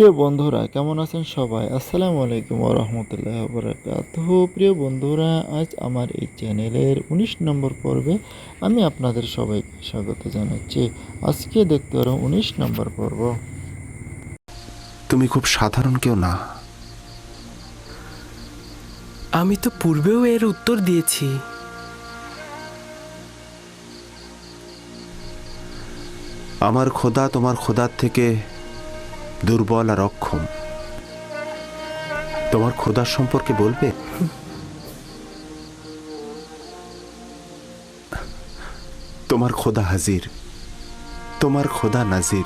প্রিয় বন্ধুরা কেমন আছেন সবাই? আসসালামু আলাইকুম রহমতুল্লাহ বরকাত প্রিয় বন্ধুরা আজ আমার এই চ্যানেলের উনিশ নম্বর পর্বে আমি আপনাদের সবাইকে স্বাগত জানাচ্ছি। আজকে দেখতে পারো উনিশ নম্বর পর্ব। তুমি খুব সাধারণ কেউ না। আমি তো পূর্বেও এর উত্তর দিয়েছি। আমার খোদা তোমার খোদার থেকে দুর্বল আর অক্ষম। তোমার খোদার সম্পর্কে বলবে? তোমার খোদা হাজির। তোমার খোদা নাজির।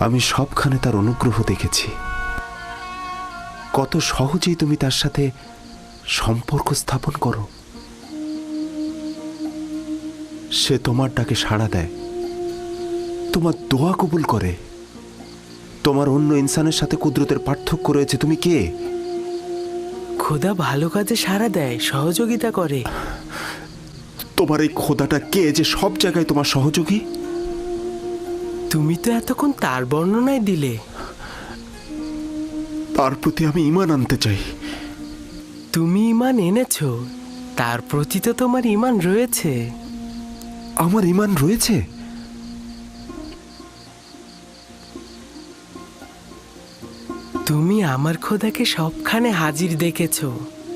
আমি সবখানে তার অনুগ্রহ দেখেছি। কত সহজেই তুমি তার সাথে সম্পর্ক স্থাপন করো। সে তোমার ডাকে সাড়া দেয়। তোমার দোয়া কবুল করে। তোমার অন্য ইনসানের সাথে কুদরতের পার্থক্য রয়েছে তুমি কে? খোদা ভালো কাজে সাড়া দেয় সহযোগিতা করে। তোমার এই খোদাটা কে যে সব জায়গায় তোমার সহযোগী? তুমি তো এতক্ষণ তার বর্ণনায় দিলে। তার প্রতি আমি ইমান আনতে চাই। তুমি ইমান এনেছ তার প্রতি তো তোমার ইমান রয়েছে। আমার ইমান রয়েছে? তুমি আমার খোদাকে সবখানে হাজির দেখেছ।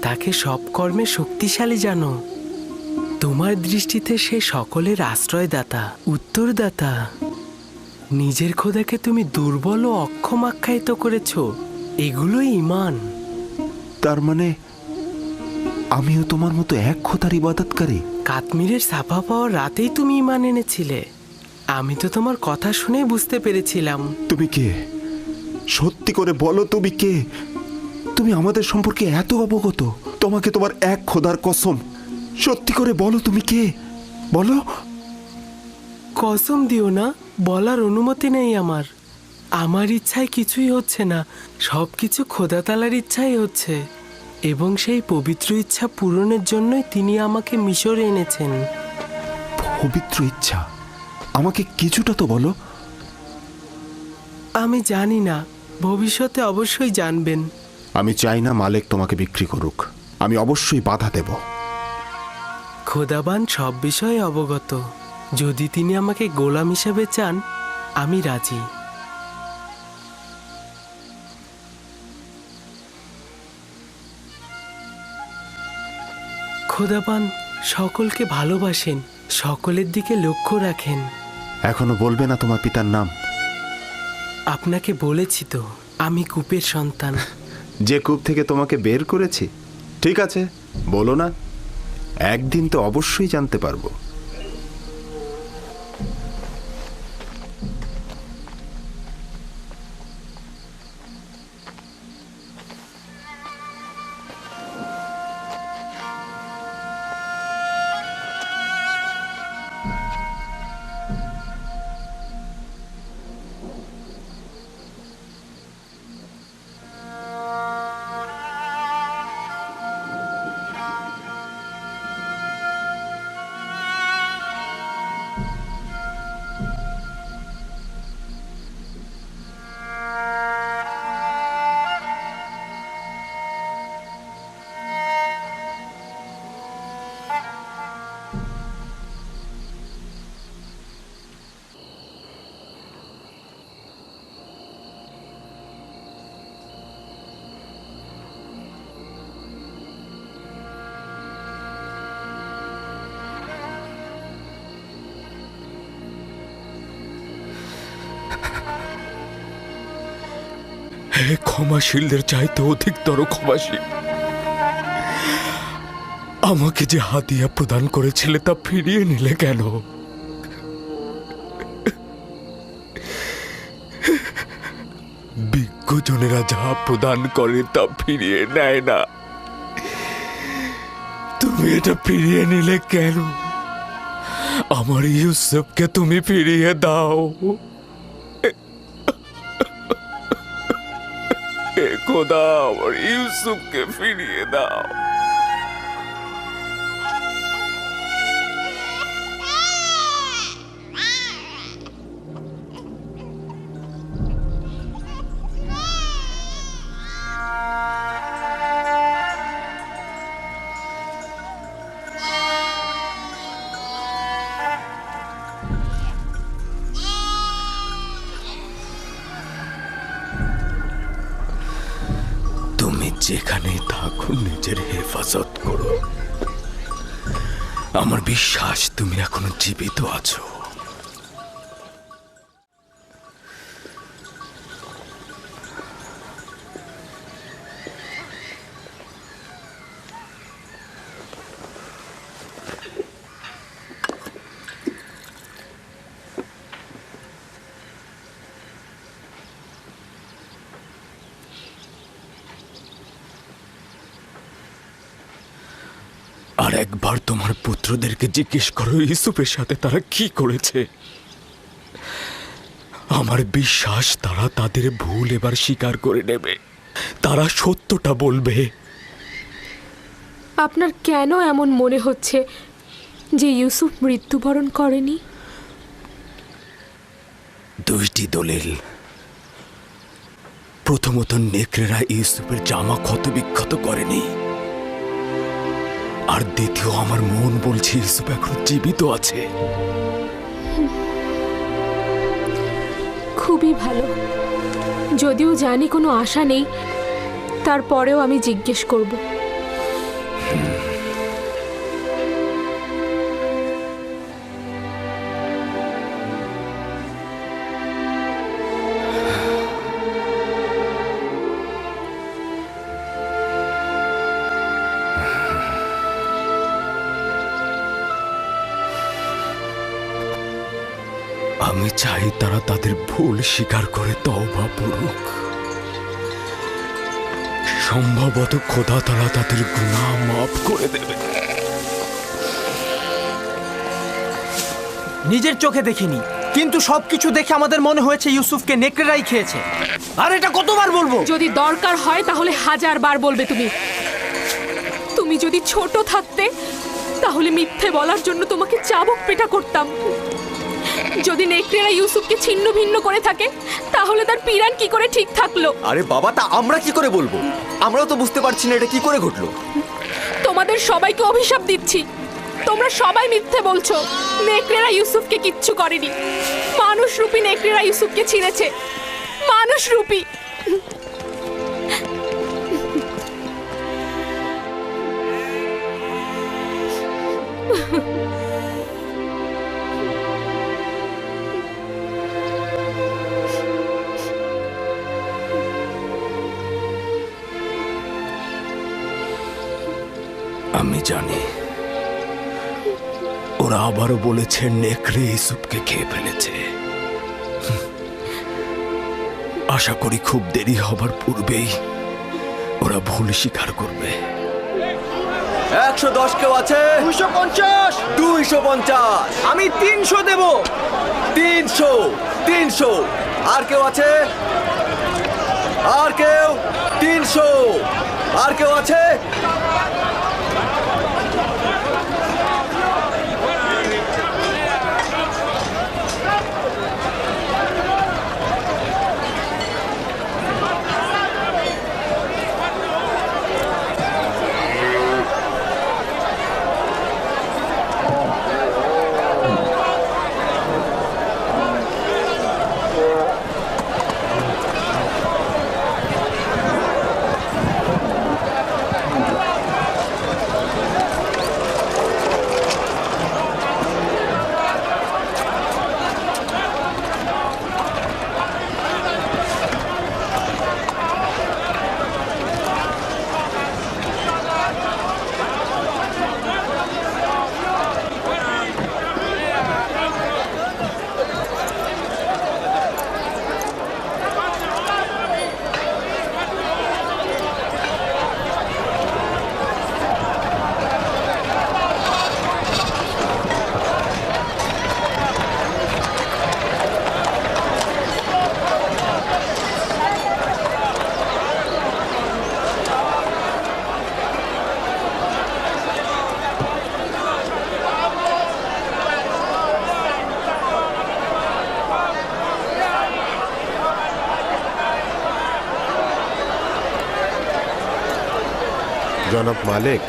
তাকে সব কর্মে শক্তিশালী জানো। তোমার দৃষ্টিতে সে সকলের আশ্রয়দাতা উত্তরদাতা। নিজের খোদাকে তুমি দুর্বল ও অক্ষম আখ্যায়িত করেছ। এগুলোই ইমান। তার মানে আমিও তোমার মতো এক খোদার ইবাদতকারী? কাশ্মীরের সাফা পাওয়ার রাতেই তুমি ইমান এনেছিলে। আমি তো তোমার কথা শুনে বুঝতে পেরেছিলাম। তুমি কে? সত্যি করে বলো তুমি কে? তুমি আমাদের সম্পর্কে এত অবগত। তোমাকে তোমার এক খোদার কসম। সত্যি করে বলো তুমি কে? বলো। কসম দিও না বলার অনুমতি নেই আমার। আমার ইচ্ছায় কিছুই হচ্ছে না সব কিছু খোদাতালার ইচ্ছাই হচ্ছে। এবং সেই পবিত্র ইচ্ছা পূরণের জন্যই তিনি আমাকে মিশরে এনেছেন। পবিত্র ইচ্ছা? আমাকে কিছুটা তো বলো। আমি জানি না ভবিষ্যতে অবশ্যই জানবেন। আমি চাই না মালিক তোমাকে বিক্রি করুক। আমি অবশ্যই বাধা দেব। খোদাবান সব বিষয়ে অবগত। যদি তিনি আমাকে গোলাম হিসেবে চান আমি রাজি। খোদাবান সকলকে ভালোবাসেন সকলের দিকে লক্ষ্য রাখেন। এখনও বলবে না তোমার পিতার নাম। আপনাকে বলেছি তো, আমি কূপের সন্তান। যে কূপ থেকে তোমাকে বের করেছি, ঠিক আছে, বলো না, একদিন তো অবশ্যই জানতে পারব। ক্ষমাশীলদের চাইতে অধিকতর ক্ষমাশীল। আমাকে যে হাতিয়া প্রদান করেছিলে তা ফিরিয়ে নিলে কেন? বিজ্ঞজনেরা যা প্রদান করে তা ফিরিয়ে নেয় না। তুমি এটা ফিরিয়ে নিলে কেন? আমার ইউসুফকে তুমি ফিরিয়ে দাও। খোদা আমার ইউসুফকে ফিরিয়ে দাও। যেখানেই থাকুন নিজের হেফাজত করো আমার বিশ্বাস তুমি এখনও জীবিত আছো আর একবার তোমার পুত্রদেরকে জিজ্ঞেস করো ইউসুফের সাথে তারা কি করেছে। আমার বিশ্বাস তারা তাদের ভুল এবার স্বীকার করে নেবে। তারা সত্যটা বলবে। আপনার কেন এমন মনে হচ্ছে যে ইউসুফ মৃত্যুবরণ করেনি? দুইটি দলিল। প্রথমত নেকড়েরা ইউসুফের জামা ক্ষত বিক্ষত করেনি। আর দ্বিতীয় আমার মন বলছে ইউসুফ এখন জীবিত আছে। খুবই ভালো। যদিও জানি কোনো আশা নেই তারপরেও আমি জিজ্ঞেস করব। চাই তারা তাদের ভুল স্বীকার করে তওবা পড়ুক সম্ভবত খোদা তারা তাদের গুনাহ মাফ করে দেবে। নিজের চোখে দেখিনি কিন্তু সবকিছু দেখে আমাদের মনে হয়েছে ইউসুফকে নেকড়েরাই খেয়েছে। আর এটা কতবার বলব? যদি দরকার হয় তাহলে হাজার বার বলবে তুমি। তুমি যদি ছোট থাকতে তাহলে মিথ্যে বলার জন্য তোমাকে চাবুক পেটা করতাম। যদি নেকড়েরা ইউসুফকে ছিন্ন ভিন্ন করে থাকে তাহলে তার পিরান কি করে ঠিক থাকল? আরে বাবা তা আমরা কি করে বলব? আমরাও তো বুঝতে পারছি না এটা কি করে ঘটলো। তোমাদের সবাইকে অভিশাপ দিচ্ছি। তোমরা সবাই মিথ্যে বলছো নেকড়েরা ইউসুফকে কিচ্ছু করেনি। মানুষ রূপী নেকড়েরা ইউসুফকে ছিঁড়েছে। মানুষ রূপী আবারও বলেছে নেকড়ে ইসুপকে খেয়ে ফেলেছে। আশা করি খুব দেরি হবার পূর্বেই ওরা ভুল স্বীকার করবে। একশো দশ কেউ আছে? দুইশো পঞ্চাশ। দুইশো পঞ্চাশ। আমি তিনশো দেব। তিনশো তিনশো। আর কেউ আছে? আর কেউ? তিনশো। আর কেউ আছে? জনক মালিক।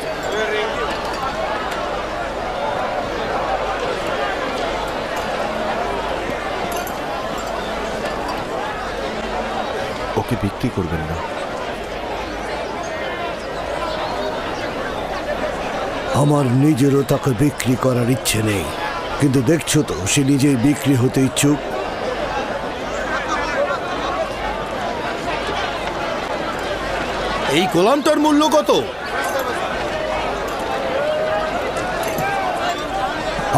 ওকে বিক্রি করবেন না। আমার নিজেরও তাকে বিক্রি করার ইচ্ছে নেই। কিন্তু দেখছ তো সে নিজেই বিক্রি হতে ইচ্ছুক। এই গোলামটার মূল্য কত?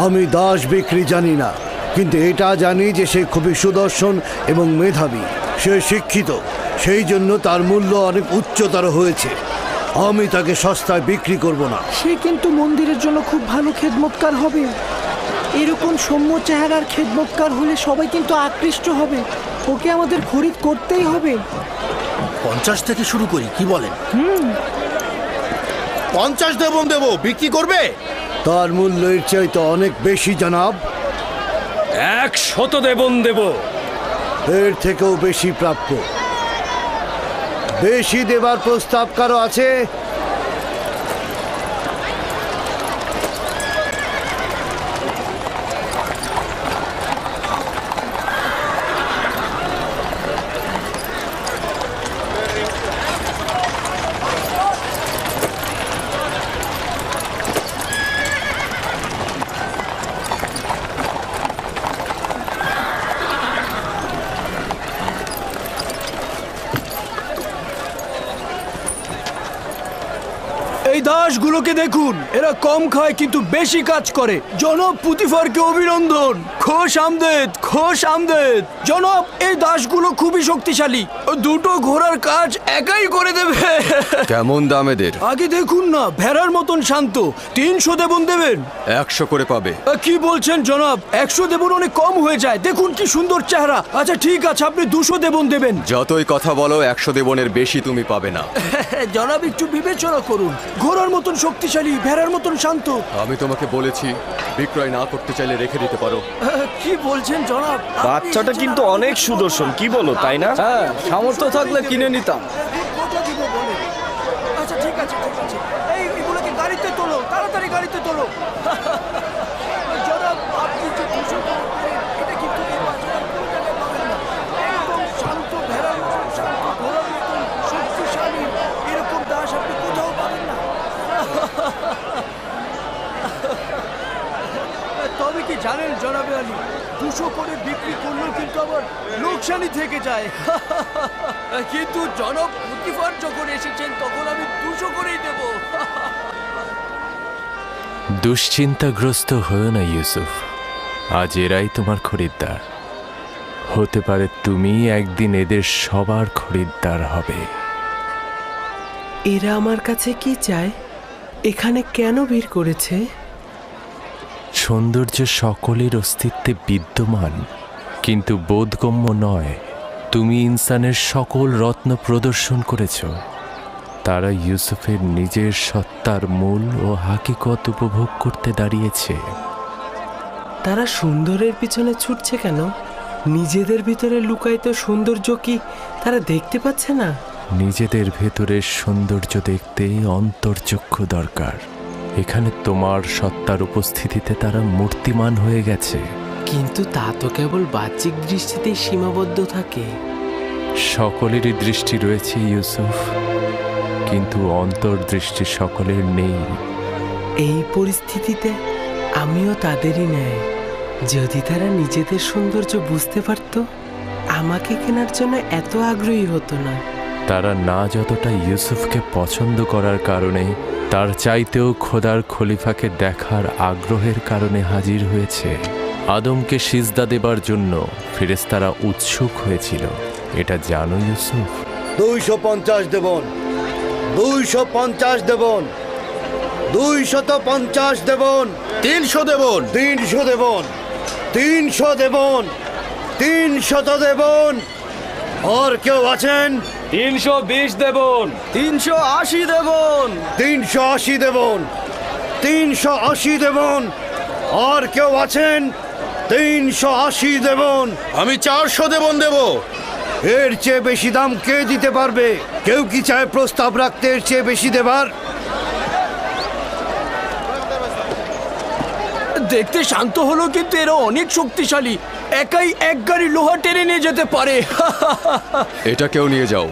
আমি দাস বিক্রি জানি না কিন্তু এটা জানি যে সে খুবই সুদর্শন এবং মেধাবী সে শিক্ষিত সেই জন্য তার মূল্য অনেক উচ্চতর হয়েছে। আমি তাকে সস্তায় বিক্রি করব না। সে কিন্তু মন্দিরের জন্য খুব ভালো খেদমতকার হবে। এরকম সৌম্য চেহারার খেদমতকার হলে সবাই কিন্তু আকৃষ্ট হবে। ওকে আমাদের খরিদ করতেই হবে। পঞ্চাশ থেকে শুরু করি কি বলেন? হুম। পঞ্চাশ দেবন দেবো বিক্রি করবে? তার মূল্য এর চাইতে অনেক বেশি জানাব। এক শত দেবন দেব। এর থেকেও বেশি প্রাপ্য। বেশি দেবার প্রস্তাব কারও আছে? এই দাসগুলোকে দেখুন। এরা কম খায় কিন্তু বেশি কাজ করে। জনাব অভিনন্দন। খোশ আমদেদ খোশ আমদেদ। জনাব এই দাসগুলো খুবই শক্তিশালী। দুটো ঘোড়ার কাজ একাই করে দেবে। কেমন দাম এদের? আগে দেখুন না ভেড়ার মতন শান্ত। তিনশো দেবন দেবেন। একশো করে পাবে। কি বলছেন জনাব? একশো দেবন অনেক কম হয়ে যায়। দেখুন কি সুন্দর চেহারা। আচ্ছা ঠিক আছে আপনি দুশো দেবন দেবেন। যতই কথা বলো একশো দেবনের বেশি তুমি পাবে না। জনাব একটু বিবেচনা করুন। ঘোড়ার মতন শক্তিশালী ভেড়ার মতন শান্ত। আমি তোমাকে বলেছি বিক্রয় না করতে চাইলে রেখে দিতে পারো। কি বলছেন জনাব? বাচ্চাটা কিন্তু অনেক সুদর্শন কি বলো তাই না? হ্যাঁ সামর্থ্য থাকলে কিনে নিতাম। আচ্ছা ঠিক আছে ঠিক আছে। এই এগুলোকে গাড়িতে তোলো তাড়াতাড়ি গাড়িতে তোলো জনাব আপনি যে দুশো টাকা করেন, এটা কিন্তু এই বাজারে কোনো জায়গায় পাবেন না। একদম শান্ত ভেড়ার মতন শান্ত ঘোড়ার মতন শক্তিশালী এরকম দাস আপনি কোথাও পাবেন না তবে কি জনাবে আলী। দুশো করে বিক্রি করলেও কিন্তু আবার লোকসানি থেকে যায়। কিন্তু জনক প্রতিফার যখন এসেছেন তখন আমি দুশো করেই দেব। দুশ্চিন্তাগ্রস্ত হয়েও না ইউসুফ। আজ এরাই তোমার খরিদ্দার। হতে পারে তুমি একদিন এদের সবার খরিদ্দার হবে। এরা আমার কাছে কি চায়? এখানে কেন ভিড় করেছে? সৌন্দর্য সকলের অস্তিত্বে বিদ্যমান কিন্তু বোধগম্য নয় তুমি ইনসানের সকল রত্ন প্রদর্শন করেছ। তারা ইউসুফের নিজের সত্তার মূল ও হাকিকত উপভোগ করতে দাঁড়িয়েছে। তারা সুন্দরের পিছনে ছুটছে কেন? নিজেদের ভিতরে লুকায়িত সৌন্দর্য কি তারা দেখতে পাচ্ছে না? নিজেদের ভেতরের সৌন্দর্য দেখতে অন্তর্চক্ষু দরকার। এখানে তোমার সত্তার উপস্থিতিতে তারা মূর্তিমান হয়ে গেছে। কিন্তু তা তো কেবল বাহ্যিক দৃষ্টিতেই সীমাবদ্ধ থাকে। সকলেরই দৃষ্টি রয়েছে ইউসুফ। কিন্তু অন্তর্দৃষ্টি সকলের নেই। এই পরিস্থিতিতে আমিও তাদেরই ন্যায়। যদি তারা নিজেদের সৌন্দর্য বুঝতে পারত আমাকে কেনার জন্য এত আগ্রহী হতো না। তারা না যতটা ইউসুফকে পছন্দ করার কারণে তার চাইতেও খোদার খলিফাকে দেখার আগ্রহের কারণে হাজির হয়েছে। আদমকে সিজদা দেবার জন্য ফেরেশতারা উৎসুক হয়েছিল। এটা জানো ইউসুফ? দুইশো পঞ্চাশ দেবন। দুইশো পঞ্চাশ দেবন। দুইশত পঞ্চাশ দেবন। তিনশো দেবন। তিনশো দেবন। তিনশো দেবন। তিনশত দেবন। আর কেউ আছেন? তিনশো বিশ দেবন। তিনশো আশি দেবন। তিনশো আশি দেবন। তিনশো আশি দেবন। আর কেউ আছেন? তিনশো আশি দেবন। আমি চারশো দেবন দেবো। এর চেয়ে বেশি দাম কে দিতে পারবে? কেউ কি চায় প্রস্তাব রাখতে এর চেয়ে বেশি দেবার? দেখতে শান্ত হলো কিন্তু এরা অনেক শক্তিশালী। একাই এক গাড়ি লোহা টেনে নিয়ে যেতে পারে। এটা কেউ নিয়ে যাও।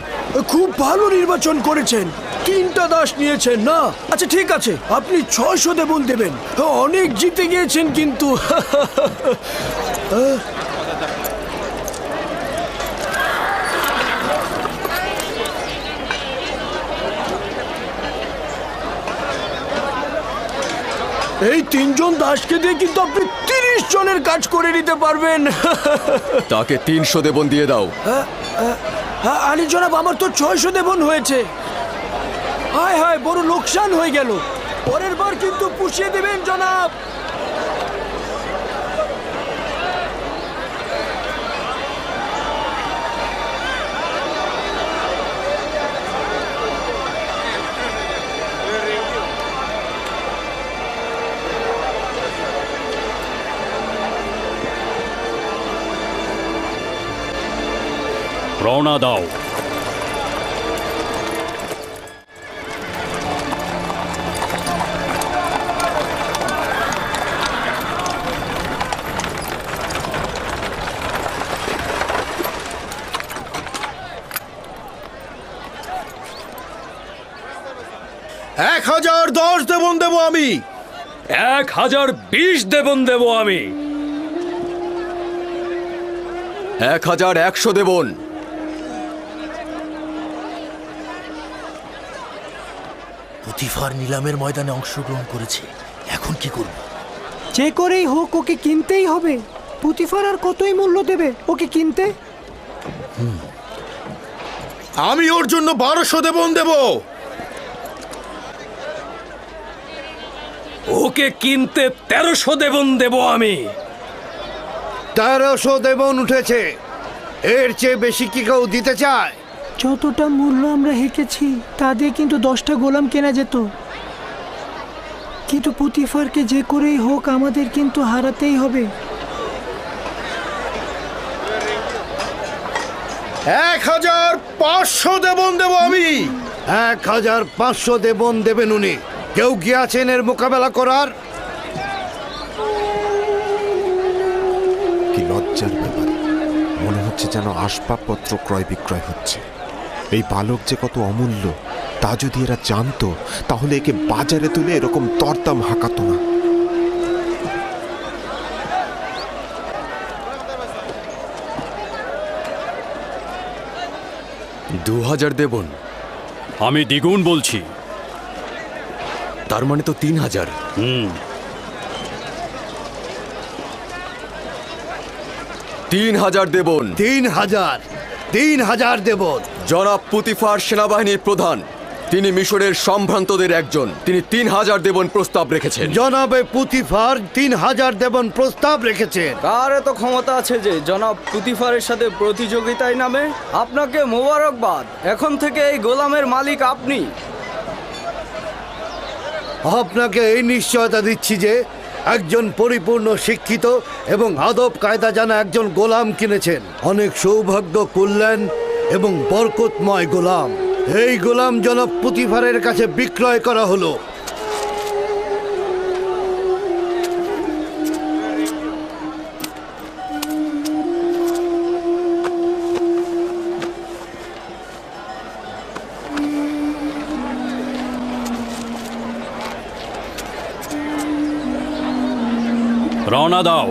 খুব ভালো নির্বাচন করেছেন। তিনটা দাস নিয়েছেন না? আচ্ছা ঠিক আছে আপনি ছয়শো দেবন দেবেন। অনেক জিতে গিয়েছেন কিন্তু। এই তিনজন দাসকে দিয়ে কিন্তু আপনি জনের কাজ করে নিতে পারবেন। তাকে তিনশো দেবন দিয়ে দাও। হ্যাঁ, আলী জনাব আমার তো ছয়শো দেবন হয়েছে। হায় হায় বড় লোকসান হয়ে গেল। পরের বার কিন্তু পুষিয়ে দেবেন জনাব। রওনা দাও। এক হাজার দশ দেবন দেবো আমি। এক হাজার বিশ দেবন দেব আমি। এক হাজার একশো দেবন। পুতিফার নিলামের ময়দানে অংশগ্রহণ করেছে। এখন কি করব? যে করেই হোক ওকে কিনতেই হবে। পুতিফার আর কতই মূল্য দেবে? ওকে কিনতে? আমি ওর জন্য বারোশো দেবন দেবো। ওকে কিনতে তেরোশো দেবন দেব আমি। তেরোশো দেবন উঠেছে। এর চেয়ে বেশি কি কেউ দিতে চায়? যতটা মূল্য আমরা হেঁকেছি তা দিয়ে কিন্তু দশটা গোলাম কেনা যেত। কিন্তু পুতিফারকে যে করেই হোক আমাদের কিন্তু হারাতেই হবে। এক হাজার পাঁচশো দেবন দেবো আমি। এক হাজার পাঁচশো দেবন দেবেন উনি। কেউ গিয়াছেন এর মোকাবেলা করার? কি লজ্জার ব্যাপার। মনে হচ্ছে যেন আসবাবপত্র ক্রয় বিক্রয় হচ্ছে। এই বালক যে কত অমূল্য তা যদি এরা জানতো তাহলে একে বাজারে তুলে এরকম দরদাম হাঁকাতো না। দু হাজার দেবন। আমি দ্বিগুণ বলছি। তার মানে তো তিন হাজার। হুম। তিন হাজার দেবন। তিন হাজার। তিন হাজার দেবন। জনাব পুতিফার সেনাবাহিনীর প্রধান। তিনি মিশরের সম্ভ্রান্তদের একজন। তিনি তিন হাজার দেবন প্রস্তাব রেখেছেন। জনাবে পুতিফার তিন হাজার দেবন প্রস্তাব রেখেছেন। তার এত ক্ষমতা আছে যে জনাব পুতিফারের সাথে প্রতিযোগিতায় নামে? আপনাকে মোবারকবাদ। এখন থেকে এই গোলামের মালিক আপনি। আপনাকে এই নিশ্চয়তা দিচ্ছি যে একজন পরিপূর্ণ শিক্ষিত এবং আদব কায়দা জানা একজন গোলাম কিনেছেন। অনেক সৌভাগ্য কল্যাণ এবং বরকতময় গোলাম। এই গোলাম জনক পুতিফারের কাছে বিক্রয় করা হলো। রওনা দাও।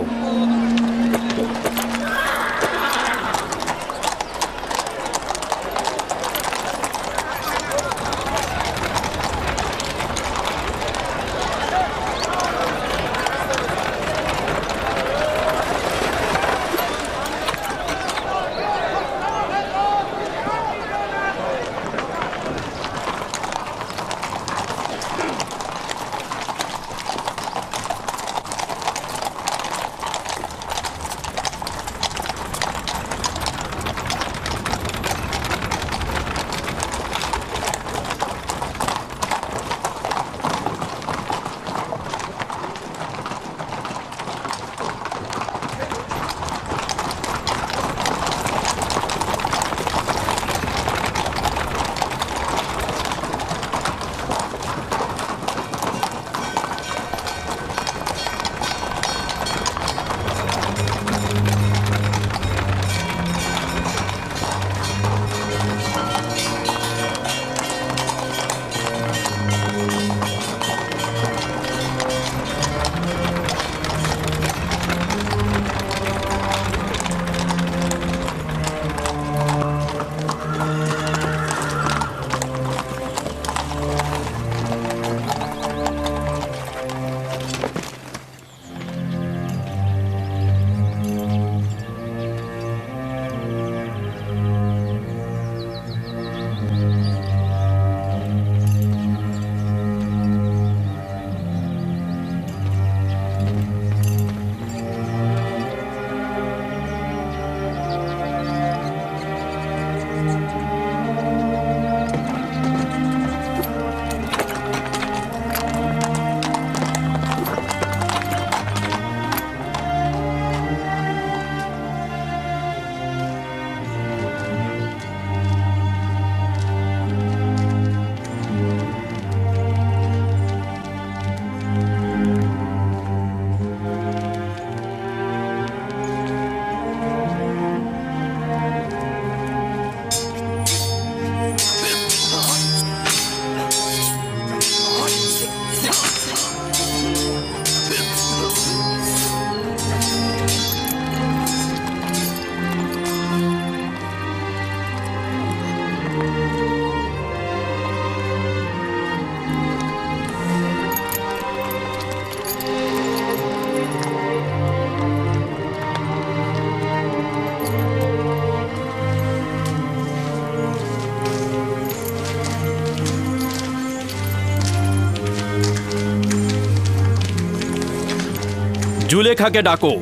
জুলেখাকে ডাকো।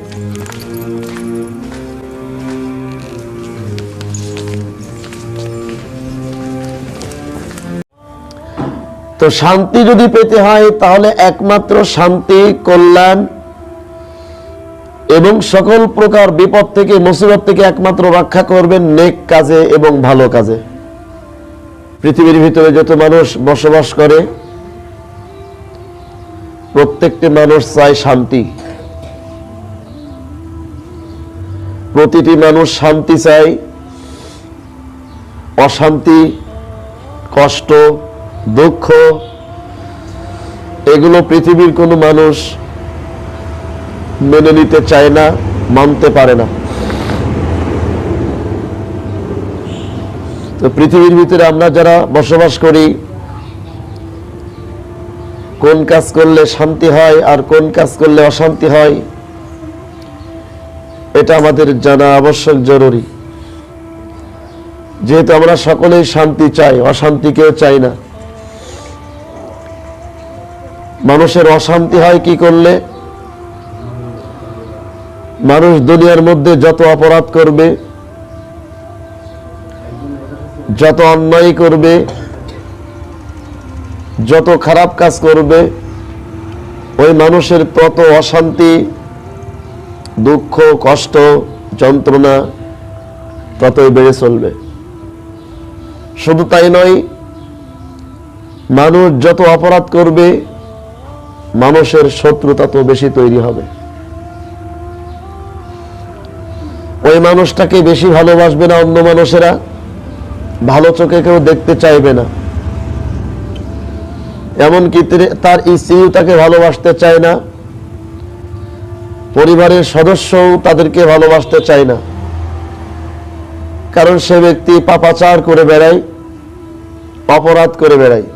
তো শান্তি যদি পেতে হয়, তাহলে একমাত্র শান্তি, কল্যাণ এবং সকল প্রকার বিপদ থেকে, মুসিবত থেকে একমাত্র রক্ষা করবেন নেক কাজে এবং ভালো কাজে। পৃথিবীর ভিতরে যত মানুষ বসবাস করে, প্রত্যেকটি মানুষ চায় শান্তি। প্রতিটি মানুষ শান্তি চায় অশান্তি, কষ্ট, দুঃখ, এগুলো পৃথিবীর কোনো মানুষ মেনে নিতে চায় না, মানতে পারে না। তো পৃথিবীর ভিতরে আমরা যারা বসবাস করি, কোন কাজ করলে শান্তি হয় আর কোন কাজ করলে অশান্তি হয় এটা আমাদের জানা আবশ্যক জরুরি। যেহেতু আমরা সকলেই শান্তি চাই অশান্তি কেউ চাই না। মানুষের অশান্তি হয় কি করলে? মানুষ দুনিয়ার মধ্যে যত অপরাধ করবে, যত অন্যায় করবে, যত খারাপ কাজ করবে, ওই মানুষের তত অশান্তি দুঃখ, কষ্ট, যন্ত্রণা ততই বেড়ে চলবে। শুধু তাই নয়, মানুষ যত অপরাধ করবে, মানুষের শত্রু তো বেশি তৈরি হবে। ওই মানুষটাকে বেশি ভালোবাসবে না অন্য মানুষেরা, ভালো চোখে কেউ দেখতে চাইবে না। এমনকি তার স্ত্রীও তাকে ভালোবাসতে চায় না। পরিবারের সদস্যও তাদেরকে ভালোবাসতে চায় না। কারণ সে ব্যক্তি পাপাচার করে বেড়ায়, অপরাধ করে বেড়ায়।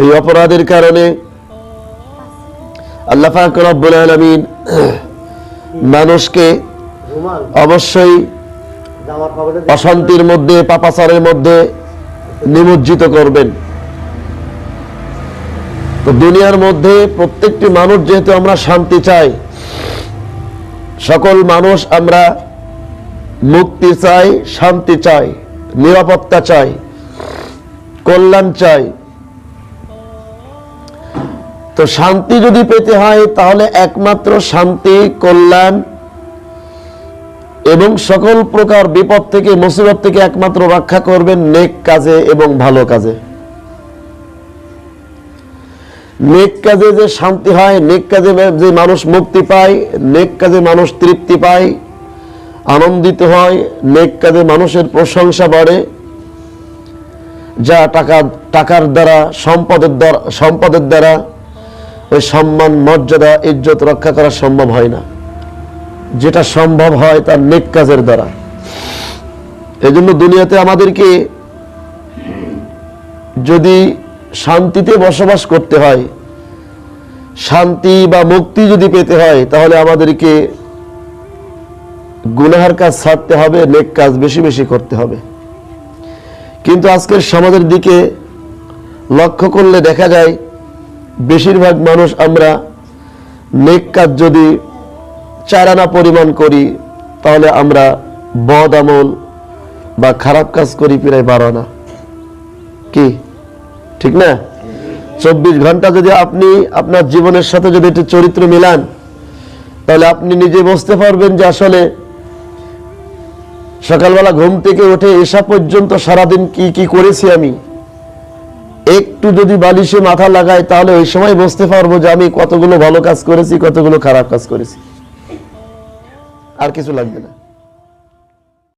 এই অপরাধের কারণে আল্লাহ পাক রব্বুল আলামিন মানুষকে অবশ্যই অশান্তির মধ্যে, পাপাচারের মধ্যে নিমজ্জিত করবেন। তো দুনিয়ার মধ্যে প্রত্যেকটি মানুষ যেহেতু আমরা শান্তি চাই, সকল মানুষ আমরা মুক্তি চাই, শান্তি চাই, নিরাপত্তা চাই, কল্যাণ চাই। তো শান্তি যদি পেতে হয়, তাহলে একমাত্র শান্তি, কল্যাণ এবং সকল প্রকার বিপদ থেকে, মুসিবত থেকে একমাত্র রক্ষা করবেন নেক কাজে এবং ভালো কাজে। নেক কাজে যে শান্তি হয়, নেক কাজে যে মানুষ মুক্তি পায়, নেক কাজে মানুষ তৃপ্তি পায়, আনন্দিত হয়, নেক কাজে মানুষের প্রশংসা বাড়ে, যা টাকা, টাকার দ্বারা, সম্পদের দ্বারা সম্পদের দ্বারা ওই সম্মান, মর্যাদা, ইজ্জত রক্ষা করা সম্ভব হয় না। যেটা সম্ভব হয় তার নেক কাজের দ্বারা। এজন্য দুনিয়াতে আমাদেরকে যদি শান্তিতে বসবাস করতে হয়। শান্তি বা মুক্তি যদি পেতে হয়, তাহলে আমাদেরকে গুনাহার কাজ ছাড়তে হবে, নেক কাজ বেশি বেশি করতে হবে। কিন্তু আজকের সমাজের দিকে লক্ষ্য করলে দেখা যায়, বেশিরভাগ মানুষ আমরা নেক কাজ যদি চারানা পরিমাণ করি, তাহলে আমরা বদ আমল বা খারাপ কাজ করি, প্রায় বারো না কি? ঠিক না? চব্বিশ ঘণ্টা যদি আপনি আপনার জীবনের সাথে যদি একটি চরিত্র মিলান, তাহলে আপনি নিজে বুঝতে পারবেন যে আসলে সকালবেলা ঘুম থেকে উঠে এসা পর্যন্ত সারাদিন কি কি করেছি আমি? একটু যদি বালিশে মাথা লাগাই, তাহলে ওই সময় বুঝতে পারব যে আমি কতগুলো ভালো কাজ করেছি, কতগুলো খারাপ কাজ করেছি। আর কিছু লাগবে না।